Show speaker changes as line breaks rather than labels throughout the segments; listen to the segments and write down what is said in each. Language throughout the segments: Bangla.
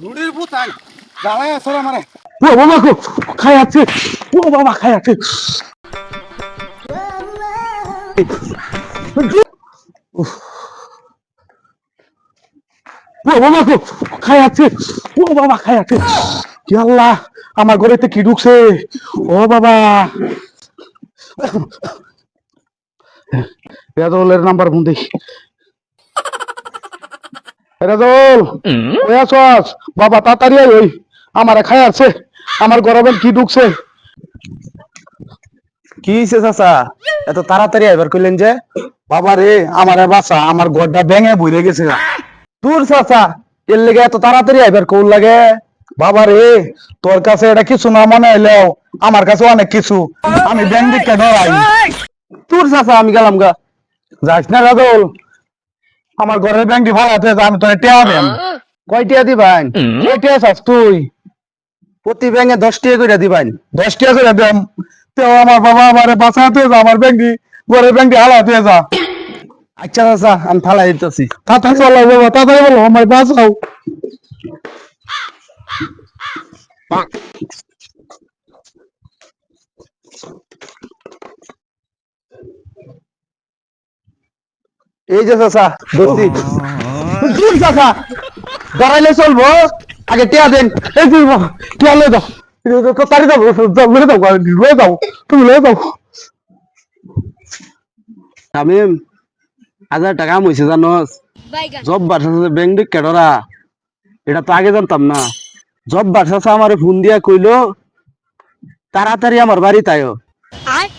নুড়ির জ্বালায় আসলে আমারে।
ও বাবা গো, খাই আছে। ও বাবা খাই আছে। ও বাবা গো, খাই আছে। ও বাবা খাই আছে। কি আল্লাহ, আমার ঘরেতে কি ঢুকছে? ও বাবা। রেজলের নাম্বার দেখি রেজল ওই আছস বাবা তাড়াতাড়ি আয় ওই আমার খাই আছে আমার গরমের কি ঢুকছে?
কি চাচা? এত তাড়াতাড়ি আইবার কইলেন যে?
বাবা রে আমার বাসা আমার ঘরটা ভেঙে বইরে গেছে।
দূর চাচা এর লেগে এত তাড়াতাড়ি আইবার কোন লাগে?
বাবা রে তোর কাছে এটা কিছু না মনে হইলেও আমার কাছে অনেক কিছু আমি ব্যাংক দিকটা ডরাই
তোর চাচা আমি গেলাম গা।
যাস না রাজল আমার ঘরের ব্যাংকটি আছে, আমি তোর টেয়া দেন
কয়টিয়া দিবাইন?
টেয়া চাস তুই?
প্রতি ব্যাঙে দশ টাকা করে দিবাইন।
দশ টিয়া করে দেন তো আমার বাবা আমার বাঁচাতে যা আমার ব্যাংকটি ঘরের ব্যাংকটি হালাতে যা।
আচ্ছা চাচা আমি ফালাই দিতেছি।
তাড়াতাড়ি বলো বাবা তাড়াতাড়ি বলো আমার বাঁচাও।
এই যে চাচা ধরছি
দূর চাচা।
দাঁড়াইলে চলবো। আগে টিয়া দেন।
এই যে টিয়া লয়ে যাও। তাড়ি যাও লয়ে যাও লয়ে যাও। তুমি লয়ে যাও।
আমি হাজার টাকা হয়েছে জানোস জব বাড়ছে ব্যাংক দিক কেটরা এটা তো আগে জানতাম না। জব বাড়ছে আমার ফোন দিয়া কইলো তাড়াতাড়ি আমার বাড়ি তাইও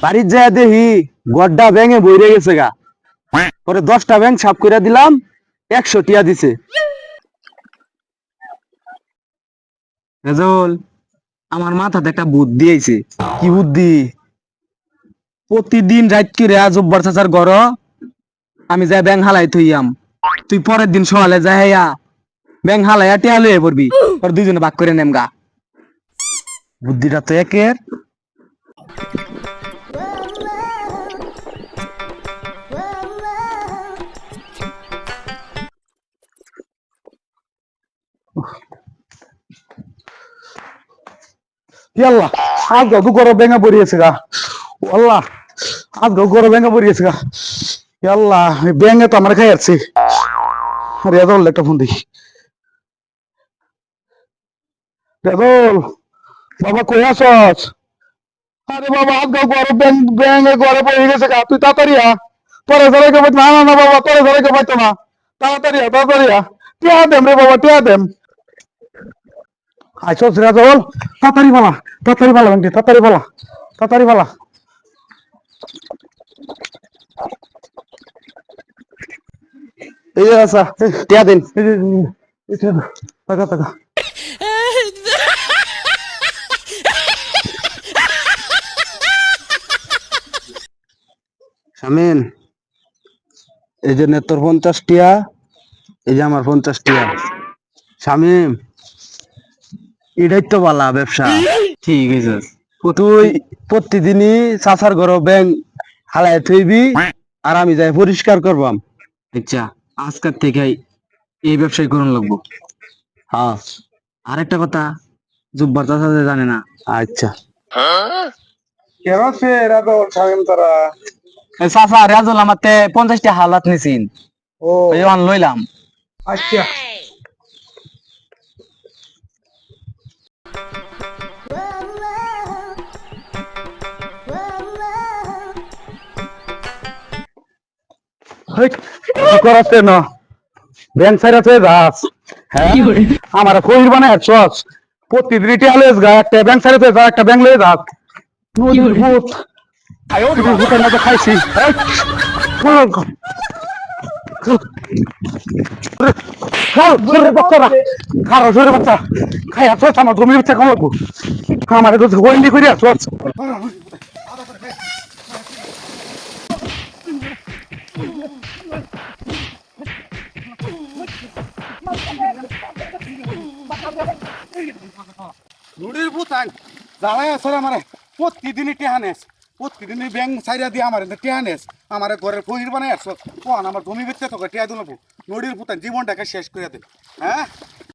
বাড়ির যায় দেখি গড্ডা ব্যাঙে বইরে গেছে গা। পরে দশটা ব্যাংক সাফ করে দিলাম, একশো টিয়া দিছে। আমার মাথাতে একটা বুদ্ধি আইছে। কি বুদ্ধি? প্রতিদিন রাত করে জব্বার চাচার ঘর, আমি যাই ব্যাংক হালাই থইয়াম। তুই পরের দিন সকালে যাইয়া ব্যাংক হালাইয়া টিয়া লইয়া পড়বি। পরে দুইজনে ভাগ করে নেম গা বুদ্ধিটা তো একের।
আল্লাহ, আজ গো গরো ভেঙে পড়িয়েছে গা। আল্লাহ, আজ গো গরো ভেঙে পড়িয়েছে গা। কি আল্লাহ ব্যাঙে তো খাই যাচ্ছে রেজল একটা বাবা আরে বাবা, আজ গো গরো ব্যাং ব্যাঙে পড়ে গেছে গা। তুই তাড়াতাড়ি আ পরে ধরে কে না? না না, বাবা পরে ধরে কে না? তাড়াতাড়ি আ তাড়াতাড়ি আ টিয়া দেম রে বাবা, টিয়া দেম। আইসো সিরাজল তাড়াতাড়ি বলা তাড়াতাড়ি বলা ব্যাংকটি তাড়াতাড়ি বলা তাড়াতাড়ি বলা
এই যে আচ্ছা টিয়া দিন।
টাকা টাকা
শামিন এই যে নেতর পঞ্চাশ টিয়া এই যে আমার পঞ্চাশ টিয়া। শামিম এটাই তো বালা ব্যবসা। ঠিক আছে। তুই প্রতিদিনই চাচার ঘর ব্যাংক হালাই থইবি আর আমি যাই পরিষ্কার করবাম। আচ্ছা আজকের থেকে এই ব্যবসায় করুন লাগবো। হ্যাঁ। আরেকটা কথা জুব্বার চাচা জানে না। আচ্ছা।
কেন সে রাজল সাহেব তারা?
চাচা রেজল আমার পঞ্চাশটা হালাত নিছিন।
ও।
লইলাম।
আচ্ছা। করাতে না? ব্যাংক সাইড আছে যাস হ্যাঁ? আমার কইর বানায় চস প্রতিদিন টিয়ালেস গা একটা ব্যাংক সাইড আছে যা একটা ব্যাংক লয়ে যাস নদীর ভূত। আয়ো তুমি ভূতের মতো খাইছি। এই, খাও, খাও। খাও, শরীরের বাচ্চারা খাও শরীরের বাচ্চা খাই আসো আমার জমির বাচ্চা খাও লাগবো আমার তো গোয়েন্দি করে আসো
নুড়ির ভূতান জ্বালায় আসলে আমার। প্রতিদিনই টেহানেস প্রতিদিনই ব্যাংক সাইডা দিয়ে আমার টেহানেস আমার ঘরের ফহির বানাই আসো কোন আমার জমি বেচতে তোকে টেহা দিল নুড়ির পুতান জীবনটাকে শেষ করে দে। হ্যাঁ?